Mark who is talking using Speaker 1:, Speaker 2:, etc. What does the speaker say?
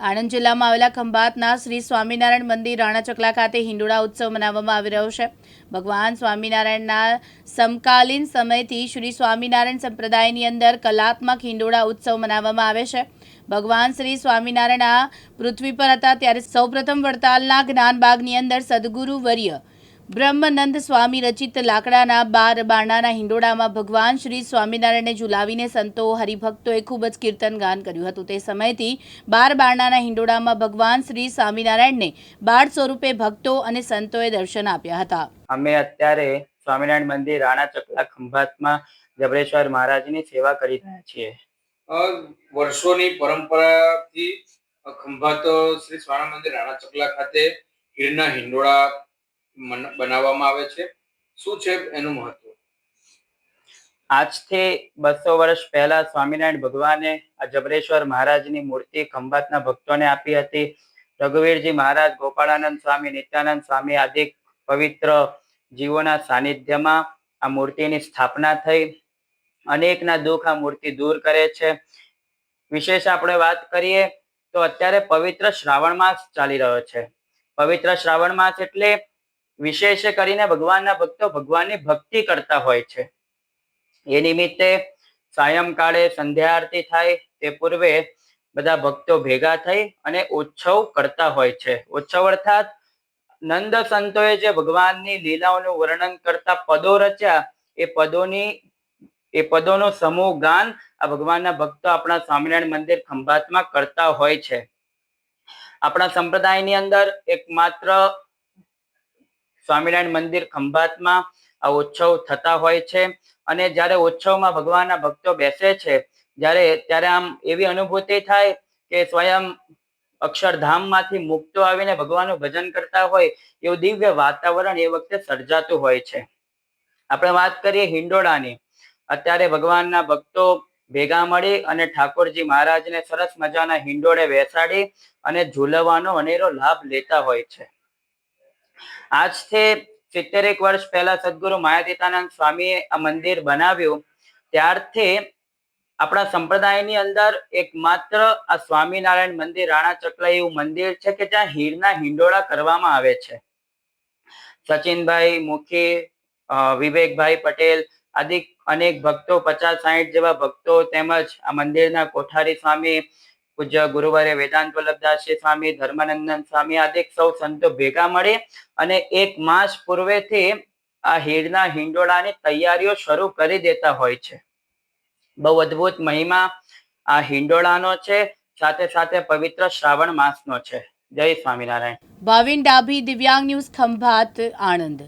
Speaker 1: આણંદ જિલ્લામાં આવેલા ખંભાતના શ્રી સ્વામિનારાયણ મંદિર રાણા ચકલા ખાતે હિંડોળા ઉત્સવ મનાવવામાં આવી રહ્યો છે. ભગવાન સ્વામિનારાયણના સમકાલીન સમયથી શ્રી સ્વામિનારાયણ સંપ્રદાયની અંદર કલાત્મક હિંડોળા ઉત્સવ મનાવવામાં આવે છે. ભગવાન શ્રી સ્વામિનારાયણ આ પૃથ્વી પર હતા ત્યારે સૌપ્રથમ વડતાલના જ્ઞાનબાગની અંદર સદગુરુ વર્ય બ્રહ્મનંદ સ્વામી રચિત લાકડાના બાર બારણાના હિંડોળામાં ભગવાન શ્રી સ્વામિનારાયણને ઝુલાવીને સંતો હરિભક્તોએ ખૂબ જ કીર્તન ગાન કર્યું હતું. તે સમયથી બાર બારણાના હિંડોળામાં ભગવાન શ્રી સ્વામિનારાયણને બાળ સ્વરૂપે ભક્તો અને સંતોએ દર્શન આપ્યા હતા.
Speaker 2: અમે અત્યારે સ્વામિનારાયણ મંદિર રાણા ચકલા ખંભાતમાં જબરેશ્વર મહારાજની સેવા કરી રહ્યા છીએ.
Speaker 3: વર્ષોની પરંપરાથી ખંભાત શ્રી સ્વામિનારાયણ મંદિર રાણા ચકલા ખાતે ગીરના હિંડોળા બનાવવામાં આવે છે. શું છે એનું મહત્વ?
Speaker 2: આજથી બસો વર્ષ પહેલા સ્વામિનારાયણ ભગવાને આ જબરેશ્વર મહારાજની મૂર્તિ ખંભાતના ભક્તોને આપી હતી. રઘુવીરજી મહારાજ, ગોપાળાનંદ સ્વામી, નિત્યાનંદ સ્વામી આદિ પવિત્ર જીવોના સાનિધ્યમાં આ મૂર્તિની સ્થાપના થઈ. અનેકના દુઃખ આ મૂર્તિ દૂર કરે છે. વિશેષ આપણે વાત કરીએ તો અત્યારે પવિત્ર શ્રાવણ માસ ચાલી રહ્યો છે. પવિત્ર શ્રાવણ માસ એટલે વિશેષ કરીને ભગવાનના ભક્તો ભગવાનની ભક્તિ કરતા હોય છે. એ નિમિત્તે સાયંકાળે સંધ્યા આરતી થાય, તે પૂર્વે બધા ભક્તો ભેગા થઈ અને ઉત્સવ કરતા હોય છે. ઉત્સવ અર્થાત નંદ સંતોએ જે ભગવાનની લીલાઓનું વર્ણન કરતા પદો રચ્યા, એ પદોની, એ પદોનો સમૂહ ગાન આ ભગવાનના ભક્તો આપણા સ્વામિનારાયણ મંદિર ખંભાતમાં કરતા હોય છે. આપણા સંપ્રદાયની અંદર એકમાત્ર સ્વામિનારાયણ મંદિર ખંભાતમાં આ ઉત્સવ થતા હોય છે. અને જ્યારે ઉત્સવમાં ભગવાનના ભક્તો બેસે છે, જ્યારે ત્યારે આમ એવી અનુભૂતિ થાય કે સ્વયં અક્ષરધામમાંથી મુક્તો આવીને ભગવાનનું ભજન કરતા હોય, એવું દિવ્ય વાતાવરણ એ વખતે સર્જાતું હોય છે. આપણે વાત કરીએ હિંડોળાની. અત્યારે ભગવાનના ભક્તો ભેગા મળી અને ઠાકોરજી મહારાજને સરસ મજાના હિંડોળે બેસાડી અને ઝૂલવાનો અનેરો લાભ લેતા હોય છે. આજથી સિત્તેરેક વર્ષ પહેલા સદગુરુ માયાતીતાનંદ સ્વામીએ આ મંદિર બનાવ્યું. ત્યારથી આપણા સંપ્રદાયની અંદર એકમાત્ર આ સ્વામિનારાયણ મંદિર, રાણા ચકલા એવું મંદિર છે કે જ્યાં હીરના હિંડોળા કરવામાં આવે છે. સચિનભાઈ, મુખી વિવેકભાઈ પટેલ આદિ અનેક ભક્તો, પચાસ સાહીઠ જેવા ભક્તો તેમજ આ મંદિરના કોઠારી સ્વામી પૂજ્ય ગુરુવારે વેદાંત વલ્લભદાસજી સ્વામી, ધર્માનંદન સ્વામી આદિ સૌ સંતો ભેગા મળી અને એક માસ પૂર્વેથી આ હીરના હિંડોળાની તૈયારીઓ શરૂ કરી દેતા હોય છે. બહુ અદ્ભુત મહિમા આ હિંડોળાનો છે, સાથે સાથે પવિત્ર શ્રાવણ માસનો છે. જય સ્વામિનારાયણ.
Speaker 1: ભાવિન ડાભી દિવ્યાંગ ન્યૂઝ ખંભાત આણંદ.